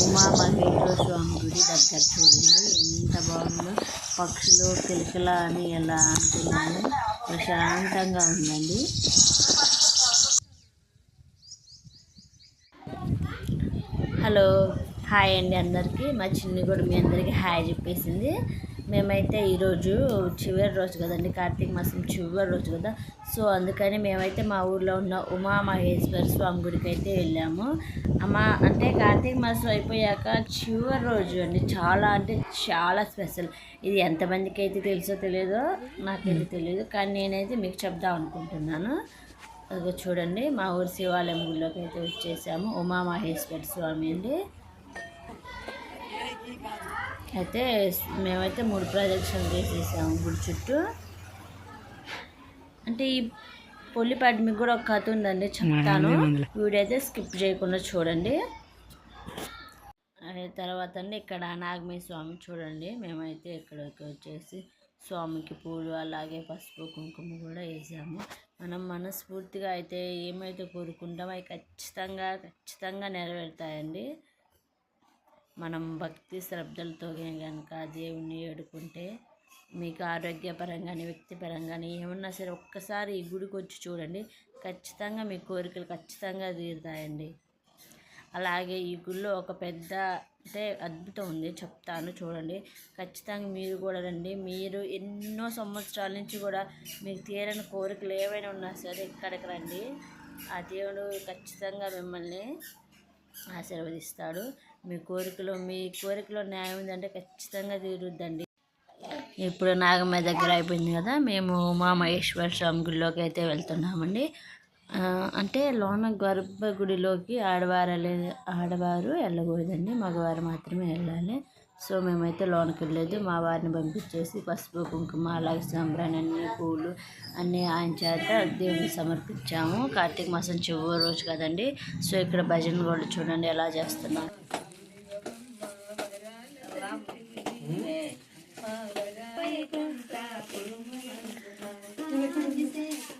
ఉమా మహేశ్వర స్వామి గుడి దగ్గర చూడండి. ఎంత బాగుందో. పక్షులు కిలకిల అని ఎలా అంటున్నాయి ప్రశాంతంగా ఉందండి. హలో. హాయ్ అండి అందరికీ. మా చిన్ని కూడా మీ అందరికీ హాయ్ చెప్పేసింది. మేమైతే ఈరోజు చివరి రోజు కదండి కార్తీక మాసం చివరి రోజు కదా. సో అందుకని మేమైతే మా ఊర్లో ఉన్న ఉమా మహేశ్వర స్వామి గుడికి అయితే వెళ్ళాము. అమ్మ అంటే కార్తీక మాసం అయిపోయాక చివరి రోజు అండి. చాలా అంటే చాలా స్పెషల్. ఇది ఎంతమందికి అయితే తెలుసో తెలియదో నాకైతే తెలియదు కానీ నేనైతే మీకు చెప్దాం అనుకుంటున్నాను. చూడండి మా ఊరు శివాలయం గుళ్ళోకి అయితే వచ్చేసాము. ఉమా మహేశ్వర స్వామి అండి. అయితే మేమైతే మూడు ప్రదక్షిణలు చేసేసాము గుడి చుట్టూ. అంటే ఈ పొల్లిపాటి మీకు కూడా ఒక కథ ఉందండి చెప్తాను. వీడియో అయితే స్కిప్ చేయకుండా చూడండి. అదే తర్వాత అండి ఇక్కడ నాగమే స్వామి చూడండి. మేమైతే ఇక్కడికి వచ్చేసి స్వామికి పూలు అలాగే పసుపు కుంకుమ కూడా వేసాము. మనం మనస్ఫూర్తిగా అయితే ఏమైతే కోరుకుంటామో అవి ఖచ్చితంగా ఖచ్చితంగా నెరవేరుతాయండి. మనం భక్తి శ్రద్ధలతో కనుక దేవుణ్ణి ఏడుకుంటే మీకు ఆరోగ్యపరంగాని వ్యక్తిపరంగాని ఏమన్నా సరే ఒక్కసారి ఈ గుడికి వచ్చి చూడండి. ఖచ్చితంగా మీ కోరికలు ఖచ్చితంగా తీరుతాయండి. అలాగే ఈ గుడిలో ఒక పెద్ద అంటే అద్భుతం ఉంది. చెప్తాను చూడండి. ఖచ్చితంగా మీరు కూడా రండి. మీరు ఎన్నో సంవత్సరాల నుంచి కూడా మీకు తీరని కోరికలు ఏవైనా ఉన్నా సరే ఇక్కడికి రండి. ఆ దేవుడు ఖచ్చితంగా మిమ్మల్ని ఆశీర్వదిస్తాడు. మీ కోరికలో మీ కోరికలో న్యాయం ఉందంటే ఖచ్చితంగా తీరుద్దండి. ఇప్పుడు నాగమ్మ దగ్గర అయిపోయింది కదా మేము మా మహేశ్వర స్వామి గుడిలోకి అయితే వెళ్తున్నామండి. అంటే లోన గర్భగుడిలోకి ఆడవారు ఆడవారు వెళ్ళకూడదండి. మగవారు మాత్రమే వెళ్ళాలి. సో మేమైతే లోనికి వెళ్ళలేదు మా వారిని పంపించేసి పసుపు కుంకుమ అలాగే సంబరాన్ని అన్ని పూలు అన్నీ ఆయన చేత దేవుడికి సమర్పించాము. కార్తీక మాసం చివరి రోజు కదండి. సో ఇక్కడ భజన కూడా చూడండి ఎలా చేస్తున్నారు. Thank you.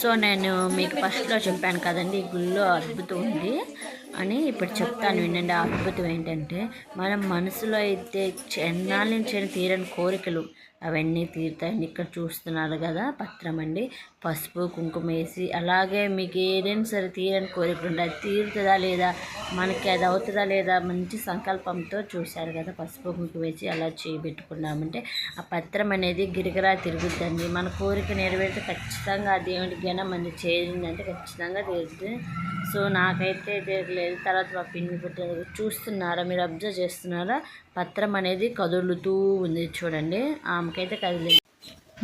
సో నేను మీకు ఫస్ట్లో చెప్పాను కదండి గుళ్ళో అద్భుతం ఉంది. అని ఇప్పుడు చెప్తాను వినండి. ఆ అద్భుతం ఏంటంటే మనం మనసులో అయితే ఎన్నాళ్ళ నుంచి తీరని కోరికలు అవన్నీ తీరుతాయండి. ఇక్కడ చూస్తున్నారు కదా పత్రం అండి. పసుపు కుంకుమ వేసి అలాగే మీకు ఏదైనా సరే తీరని కోరికలు ఉంటాయి అది తీరుతుందా లేదా మనకి అది అవుతుందా లేదా మంచి సంకల్పంతో చూశారు కదా. పసుపు కుంకుమ వేసి అలా చేయబెట్టుకున్నామంటే ఆ పత్రం అనేది గిరిగిరా తిరుగుద్దండి. మన కోరిక నెరవేరితే ఖచ్చితంగా ఆ దేవుడికి గన మంది చేరిందంటే ఖచ్చితంగా తీరుతుంది. సో నాకైతే తెలియలేదు. తర్వాత మా పిన్ని పుట్టిన చూస్తున్నారా? మీరు అబ్జర్వ్ చేస్తున్నారా? పత్రం అనేది కదులుతూ ఉంది చూడండి. ఆమెకైతే కదిలేదు.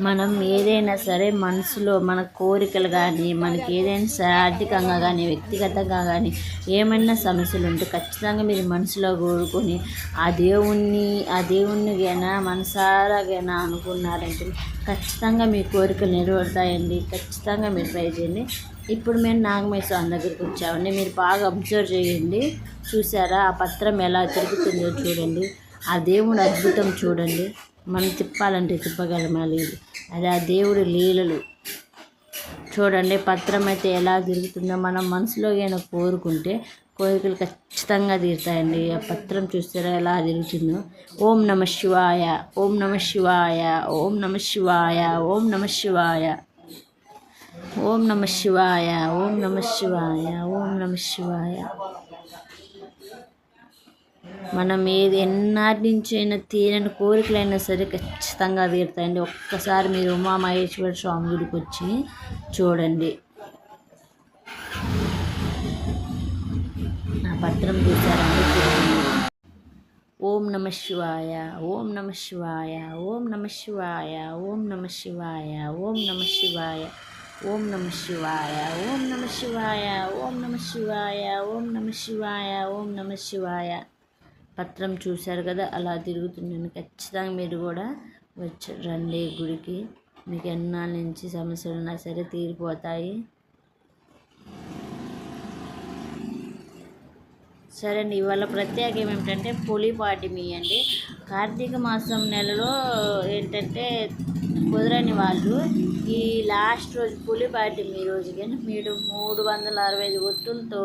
మనం ఏదైనా సరే మనసులో మన కోరికలు కానీ మనకి ఏదైనా సరే ఆర్థికంగా కానీ వ్యక్తిగతంగా కానీ ఏమైనా సమస్యలు ఉంటే ఖచ్చితంగా మీరు మనసులో కోరుకొని ఆ దేవుణ్ణి ఆ దేవుణ్ణి గైనా మనసారాగైనా అనుకున్నారంటే ఖచ్చితంగా మీ కోరికలు నెరవేరుతాయండి. ఖచ్చితంగా మీరు ట్రై చేయండి. ఇప్పుడు మేము నాగమయ్య స్వామి దగ్గరికి వచ్చామండి. మీరు బాగా అబ్జర్వ్ చేయండి. చూసారా? ఆ పత్రం ఎలా తిరుగుతుందో చూడండి. ఆ దేవుడు అద్భుతం చూడండి. మనం తిప్పాలంటే తిప్పగలమా? లేదు. అది ఆ దేవుడి లీలలు. చూడండి పత్రం అయితే ఎలా తిరుగుతుందో మనం మనసులో ఏమైనా కోరుకుంటే కోరికలు ఖచ్చితంగా తీరుతాయండి. ఆ పత్రం చూస్తారా? ఎలా తిరుగుతుందో. ఓం నమ శివాయ. ఓం నమ శివాయ. ఓం నమ శివాయ. ఓం నమ శివాయ. ఓం నమ శివాయ ఓం నమ శివాయ ఓం నమ శివాయ. మనం ఏది ఎన్నాటి నుంచి అయినా తీరని కోరికలైనా సరే ఖచ్చితంగా తీరుతాయండి. ఒక్కసారి మీరు ఉమామహేశ్వర స్వామి గుడికి వచ్చి చూడండి. నా పత్రం చూసారండి ఓం నమ శివాయ ఓం నమ శివాయ ఓం నమ శివాయ ఓం నమ శివాయ ఓం నమ శివాయ. ఓం నమ శివాయ ఓం నమ శివాయ ఓం నమ శివాయ ఓం నమ శివాయ ఓం నమ శివాయ. పత్రం చూశారు కదా అలా తిరుగుతున్నాను ఖచ్చితంగా మీరు కూడా వచ్చి రండి గుడికి. మీకు ఎన్నాళ్ళ నుంచి సమస్యలు ఉన్నా సరే తీరిపోతాయి సరే అండి ఇవాళ ప్రత్యేకం ఏమిటంటే పులిపాటిమి అండి. కార్తీక మాసం నెలలో ఏంటంటే కుదరని వాళ్ళు ఈ లాస్ట్ రోజు పులిపాటిమి కానీ మీరు మూడు వందల అరవై ఐదు ఒత్తులతో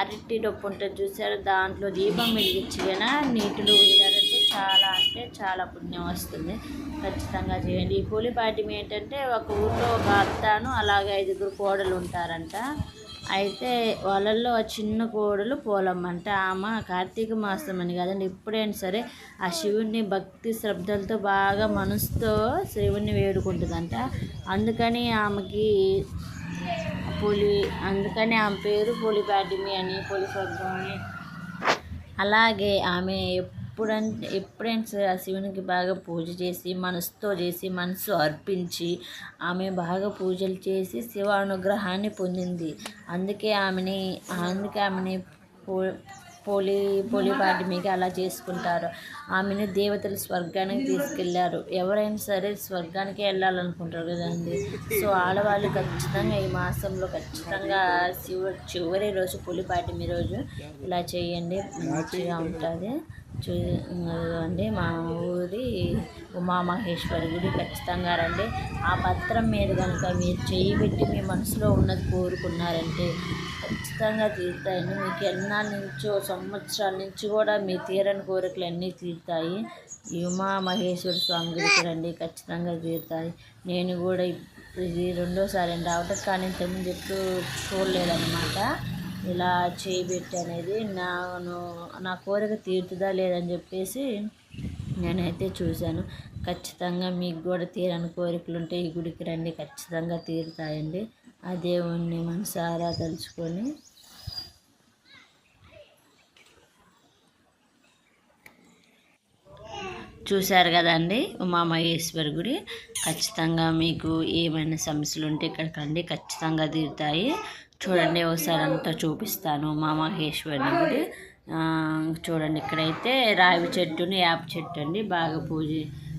అరటి డొప్పు ఉంటుంది చూసారు దాంట్లో దీపం వెలిగించి కానీ నీటిలో వదిలారంటే చాలా అంటే చాలా పుణ్యం వస్తుంది. ఖచ్చితంగా చేయండి. ఈ పులిపాటిమి ఏంటంటే ఒక ఊళ్ళో ఒక అత్తాను అలాగే ఐదుగురు కోడలు ఉంటారంట. అయితే వాళ్ళల్లో చిన్న కోడలు పోలమ్మ అంటే ఆమె కార్తీక మాసం అని కదండి. ఎప్పుడైనా సరే ఆ శివుణ్ణి భక్తి శ్రద్ధలతో బాగా మనసుతో శివుణ్ణి వేడుకుంటుందంట. అందుకని ఆమెకి పులి అందుకని ఆమె పేరు పులిపాటిమి అని పులిపగ్గం అని. అలాగే ఆమె ఎప్పుడంటే ఎప్పుడైనా సరే ఆ శివునికి బాగా పూజ చేసి మనసుతో చేసి మనసు అర్పించి ఆమె బాగా పూజలు చేసి శివ అనుగ్రహాన్ని పొందింది. అందుకే ఆమెని అందుకే ఆమెని పూ పోలి పోలిపాటి మీకు అలా చేసుకుంటారు. ఆమెను దేవతలు స్వర్గానికి తీసుకెళ్ళారు. ఎవరైనా సరే స్వర్గానికి వెళ్ళాలనుకుంటారు కదండి. సో ఆడవాళ్ళు ఖచ్చితంగా ఈ మాసంలో ఖచ్చితంగా శివ చివరి రోజు పులిపాటిమి రోజు ఇలా చేయండి. మంచిగా ఉంటుంది. చూ అండి మా ఊరి ఉమామహేశ్వరి గుడి. ఖచ్చితంగా రండి. ఆ పత్రం మీద కనుక మీరు చేయి పెట్టి మీ మనసులో ఉన్నది కోరుకున్నారంటే ఖచ్చితంగా తీరుతాయండి మీకు ఎన్నాళ్ళ నుంచో సంవత్సరాల నుంచి కూడా మీ తీరని కోరికలు అన్నీ తీరుతాయి. ఈ ఉమామహేశ్వర స్వామి గుడికి రండి ఖచ్చితంగా తీరుతాయి. నేను కూడా ఇది రెండోసారి రావటం కానీ ఇంతకుముందు ఎప్పుడు చూడలేదన్నమాట. ఇలా చేయబెట్టి అనేది నాను నా కోరిక తీరుతుందా లేదని చెప్పేసి నేనైతే చూశాను. ఖచ్చితంగా మీకు కూడా తీరని కోరికలు ఉంటే ఈ గుడికి రండి ఖచ్చితంగా తీరుతాయండి. ఆ దేవుణ్ణి మనసారా తలుచుకొని చూశారు కదండి ఉమామహేశ్వరి గుడి. ఖచ్చితంగా మీకు ఏమైనా సమస్యలు ఉంటే ఇక్కడికి రండి ఖచ్చితంగా తీరుతాయి. చూడండి ఒకసారి అంతా చూపిస్తాను ఉమామహేశ్వరుని గుడి. చూడండి ఇక్కడైతే రావి చెట్టుని యాప చెట్టు అండి. బాగా పూజ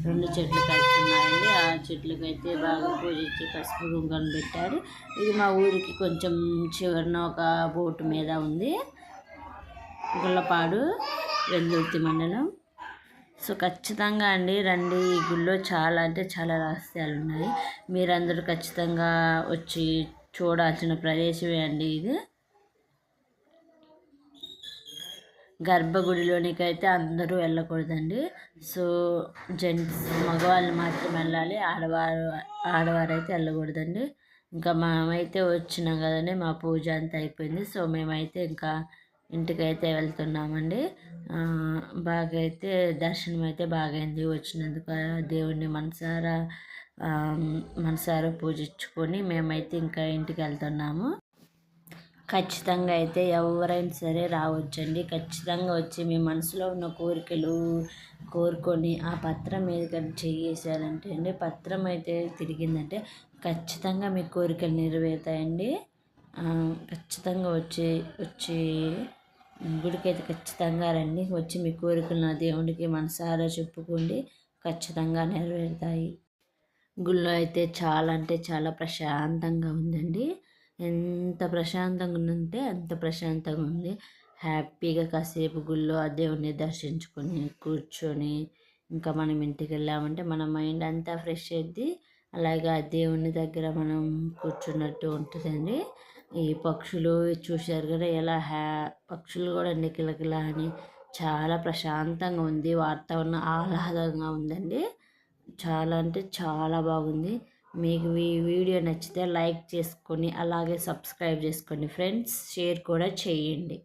రెండు చెట్లు కలిసి ఉన్నాయండి ఆ చెట్లకైతే బాగా పూజించి పసుపు కుంకం పెట్టారు. ఇది మా ఊరికి కొంచెం చివరిన ఒక బోటు మీద ఉంది. గుల్లపాడు వెల్లుర్తి మండలం. సో ఖచ్చితంగా అండి రండి. ఈ గుళ్ళో చాలా అంటే చాలా రహస్యాలు ఉన్నాయి మీరందరూ ఖచ్చితంగా వచ్చి చూడాల్సిన ప్రదేశమే అండి ఇది. గర్భగుడిలోనికి అయితే అందరూ వెళ్ళకూడదండి. సో జెంట్స్ మగవాళ్ళు మాత్రం వెళ్ళాలి. ఆడవారు ఆడవారు అయితే వెళ్ళకూడదండి. ఇంకా మేమైతే వచ్చినాం కదండి మా పూజ అంతా అయిపోయింది. సో మేమైతే ఇంకా ఇంటికైతే వెళ్తున్నామండి. బాగా అయితే దర్శనం అయితే బాగైంది. వచ్చినందుకు దేవుణ్ణి మనసారా మనసారా పూజించుకొని మేమైతే ఇంకా ఇంటికి వెళ్తున్నాము. ఖచ్చితంగా అయితే ఎవరైనా సరే రావచ్చండి. ఖచ్చితంగా వచ్చి మీ మనసులో ఉన్న కోరికలు కోరుకొని ఆ పత్రం మీద చేసారంటే అండి పత్రం అయితే తిరిగిందంటే ఖచ్చితంగా మీ కోరికలు నెరవేరుతాయండి. ఖచ్చితంగా వచ్చి వచ్చి గుడికి అయితే ఖచ్చితంగా రండి. వచ్చి మీ కోరికలు నా దేవుడికి మనసారా చెప్పుకోండి. ఖచ్చితంగా నెరవేరుతాయి. గుళ్ళో అయితే చాలా అంటే చాలా ప్రశాంతంగా ఉందండి. ఎంత ప్రశాంతంగా ఉందంటే అంత ప్రశాంతంగా ఉంది. హ్యాపీగా కాసేపు గుళ్ళో ఆ దేవుడిని దర్శించుకొని కూర్చొని ఇంకా మనం ఇంటికి వెళ్ళామంటే మన మైండ్ అంతా ఫ్రెష్ అయ్యిద్ది అలాగే ఆ దేవుని దగ్గర మనం కూర్చున్నట్టు ఉంటుందండి. ఈ పక్షులు చూశారు కదా ఎలా హ్యా పక్షులు కూడా నికిలకిలా అని చాలా ప్రశాంతంగా ఉంది. వాతావరణం ఆహ్లాదంగా ఉందండి. చాలా అంటే చాలా బాగుంది. మీకు ఈ వీడియో నచ్చితే లైక్ చేసుకొని అలాగే సబ్స్క్రైబ్ చేసుకోండి ఫ్రెండ్స్. షేర్ కూడా చేయండి.